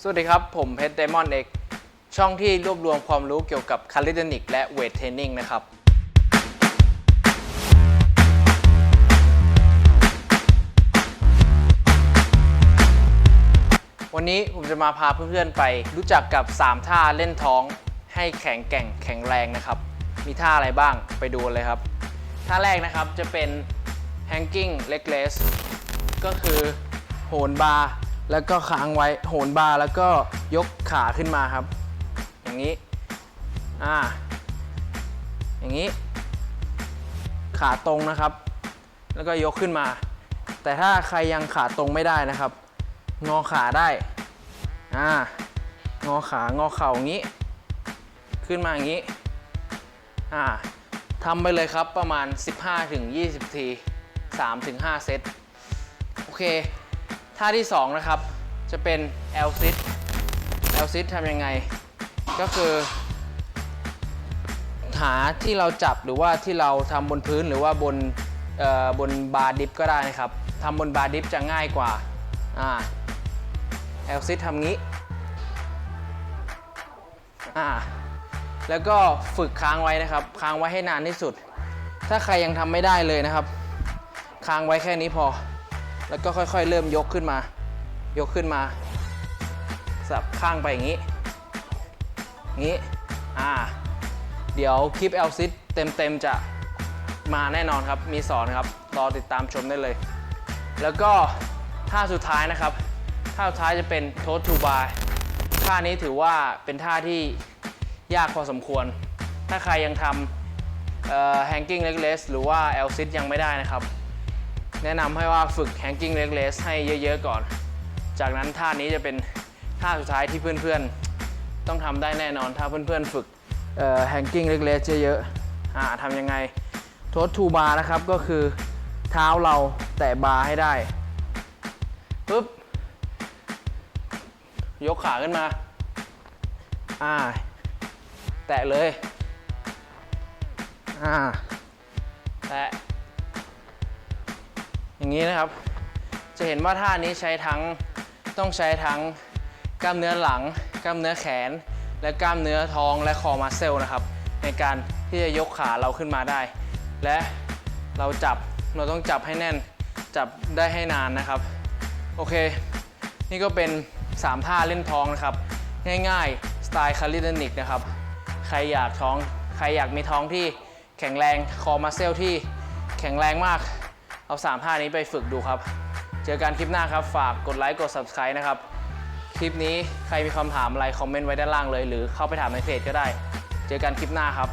สวัสดีครับ ผมเพชรไดมอนด์เอกช่องที่รวบรวมความรู้เกี่ยวกับคาลิเดนิกและเวทเทรนนิ่งนะครับ วันนี้ผมจะมาพาเพื่อนๆไปรู้จักกับ 3 ท่าเล่นท้อง ให้แข็งแกร่งแข็งแรงนะครับ มีท่าอะไรบ้างไปดูเลยครับ ท่าแรกนะครับจะเป็น hanging leg raise ก็คือโหนบาร์ แล้วก็ค้างไว้โหนบาร์แล้วก็ยกขาขึ้นมาครับ อย่างนี้ อ่า อย่างนี้ ขาตรงนะครับ แล้วก็ยกขึ้นมา แต่ถ้าใครยังขาตรงไม่ได้นะครับ งอขาได้ อ่า งอขางอเข่าอย่างนี้ ขึ้นมาอย่างนี้ อ่าทำไปเลยครับประมาณ 15-20 ที 3-5 เซต โอเค ท่าที่ 2 นะครับ จะเป็น L sit L sit ทำยังไง ก็คือ หาที่เราจับหรือว่าที่เราทำบนพื้นหรือว่าบนบนบาร์ดิฟก็ได้นะครับทำบนบาร์ดิฟจะง่ายกว่าอ่า L sit ทำงี้อ่าแล้วก็ฝึกค้างไว้นะครับ ค้างไว้ให้นานที่สุด ถ้าใครยังทำไม่ได้เลยนะครับ ค้างไว้แค่นี้พอ แล้วก็ค่อยๆ เริ่มยกขึ้นมา ยกขึ้นมา สับข้างไปอย่างนี้งี้อ่า เดี๋ยวคลิป L sit เต็มๆจะมาแน่นอนครับ มีสอนครับ รอติดตามชมได้เลย แล้วก็ท่าสุดท้ายนะครับ ท่าสุดท้ายจะเป็น toes to bar ท่านี้ถือว่าเป็นท่าที่ยากพอสมควร ถ้าใครยังทำเอ่อ hanging leg raise หรือว่า L sit ยังไม่ได้นะครับ แนะนำให้ว่าฝึก hanging leg raise ให้เยอะๆก่อน จากนั้นท่านี้จะเป็นท่าสุดท้ายที่เพื่อนๆ ต้องทำได้แน่นอน ถ้าเพื่อนๆ ฝึกเอ่อ hanging leg raise เยอะๆอ่าทำยังไง toes to bar นะครับก็คือเท้าเราแตะบาร์ให้ได้ปุ๊บยกขาขึ้นมา อ่า แตะเลย อ่า แตะ อย่างนี้นะครับ จะเห็นว่าท่านี้ใช้ทั้งต้องใช้ทั้งกล้ามเนื้อหลัง กล้ามเนื้อแขน และกล้ามเนื้อท้องและคอมัสเซลนะครับ ในการที่จะยกขาเราขึ้นมาได้ และเราจับเราต้องจับให้แน่นจับได้ให้นานนะครับ โอเค นี่ก็เป็น 3 ท่าเล่นท้องนะครับ ง่ายๆ สไตล์คาลิเดนิกนะครับ ใครอยากท้อง ใครอยากมีท้องที่แข็งแรง คอมัสเซลที่แข็งแรงมาก เอา3ท่านี้ไปฝึกดูครับ เจอกันคลิปหน้าครับ ฝากกดไลค์กด Subscribe นะครับ คลิปนี้ใครมีคำถามอะไร คอมเมนต์ไว้ด้านล่างเลย หรือเข้าไปถามในเพจก็ได้ เจอกันคลิปหน้าครับ